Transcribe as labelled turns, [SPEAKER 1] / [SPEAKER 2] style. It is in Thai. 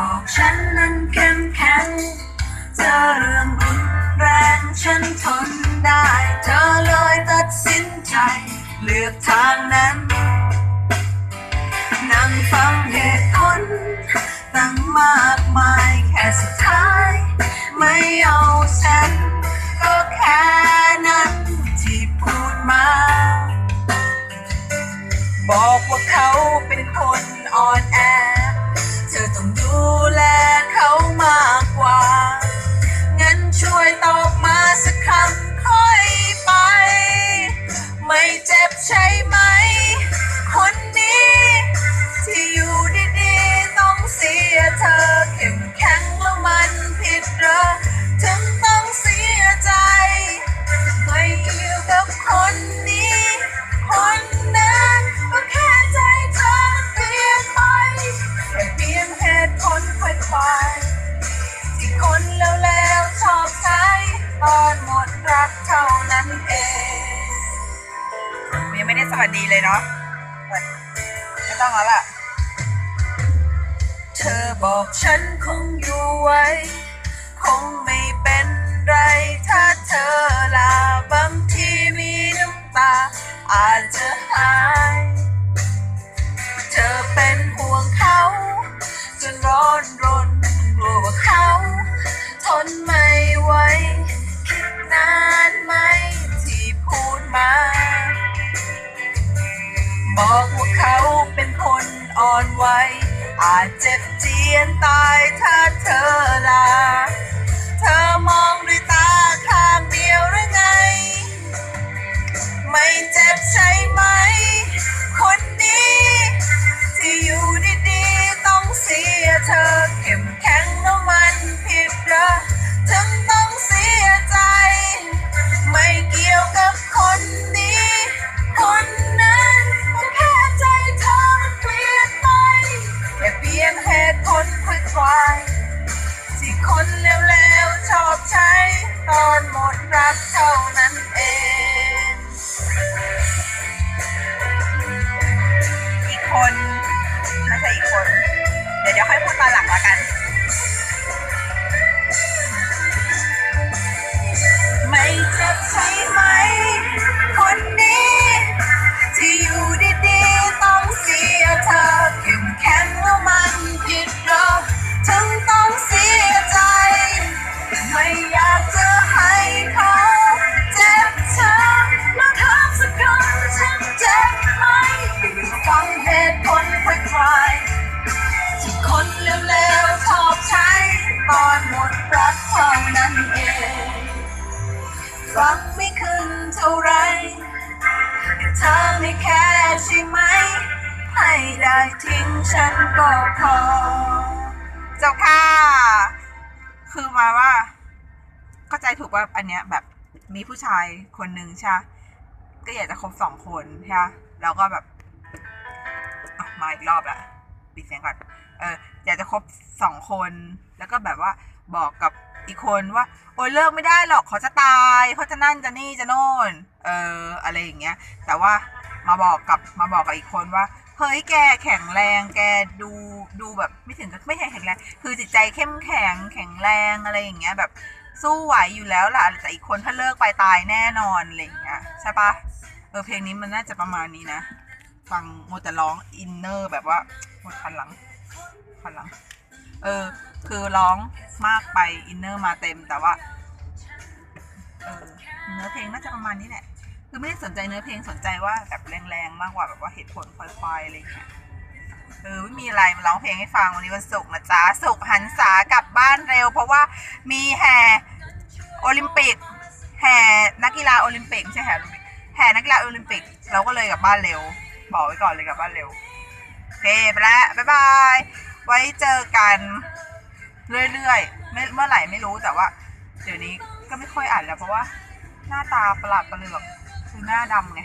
[SPEAKER 1] บอกฉันนั้นเข้มแข็งเจอเรื่องรุนแรงฉันทนได้ เธอเลยตัดสินใจ เลือกทางนั้น นั่งฟังเหตุผลตั้งมากมายแค่สุดท้าย ไม่เอา เลยเนาะไม่ต้องแล้วล่ะ เธอบอกฉันคงอยู่ไว้ คงไม่เป็นไร ถ้าเธอลาบางทีมีน้ำตา อาจจะ อนไหวอาจเจ็บเจียนตายถ้าเธอลา เธอมองด้วยตาข้างเดียวหรือไง ไม่เจ็ ใช่ไหม ให้ได้ทิ้งฉันก็พอ เจ้าค่ะ คือมาว่า เข้าใจถูกว่าอันเนี้ยแบบมีผู้ชายคนหนึ่งใช่ก็อยากจะคบสองคนใช่ปะแล้วก็แบบมาอีกรอบละปิดเสียงก่อน เออ อยากจะคบสองคน แล้วก็แบบว่าบอกกับอีกคนว่า โอ้ยเลิกไม่ได้หรอกเขาจะตายเขาจะนั่นจะนี่จะโน่น เออ อะไรอย่างเงี้ย แต่ว่า มาบอกกับมาบอกกับอีกคนว่าเฮ้ยแกแข็งแรงแกดูดูแบบไม่ถึงกับไม่ใช่แข็งแรง คือจิตใจเข้มแข็งแข็งแรงอะไรอย่างเงี้ยแบบสู้ไหวอยู่แล้วล่ะแต่อีกคนถ้าเลิกไปตายแน่นอนอะไรอย่างเงี้ยใช่ปะเออเพลงนี้มันน่าจะประมาณนี้นะฟังโมวแต่ร้องอินเนอร์แบบว่าหมดพันหลังพันหลัง เออ คือร้องมากไปอินเนอร์มาเต็มแต่ว่าเออเนื้อเพลงน่าจะประมาณนี้แหละ คือไม่ได้สนใจเนื้อเพลงสนใจว่าแบบแรงๆมากกว่าแบบว่าเหตุผลควายๆอะไรอย่างเงี้ยเออไม่มีอะไรมาร้องเพลงให้ฟังวันนี้วันศุกร์นะจ๊ะศุกร์หันษากลับบ้านเร็ว เพราะว่ามีแห่โอลิมปิกแห่นักกีฬาโอลิมปิกไม่ใช่แห่โอลิมปิกแห่นักกีฬาโอลิมปิก เราก็เลยกลับบ้านเร็ว บอกไว้ก่อนเลยกลับบ้านเร็วโอเคไปแล้วบ๊ายบายไว้เจอกันเรื่อยๆไม่เมื่อไหร่ไม่รู้แต่ว่า เดี๋ยวนี้ก็ไม่ค่อยอ่านแล้วเพราะว่าหน้าตาประหลาดประเหลือก คือหน้าดำไง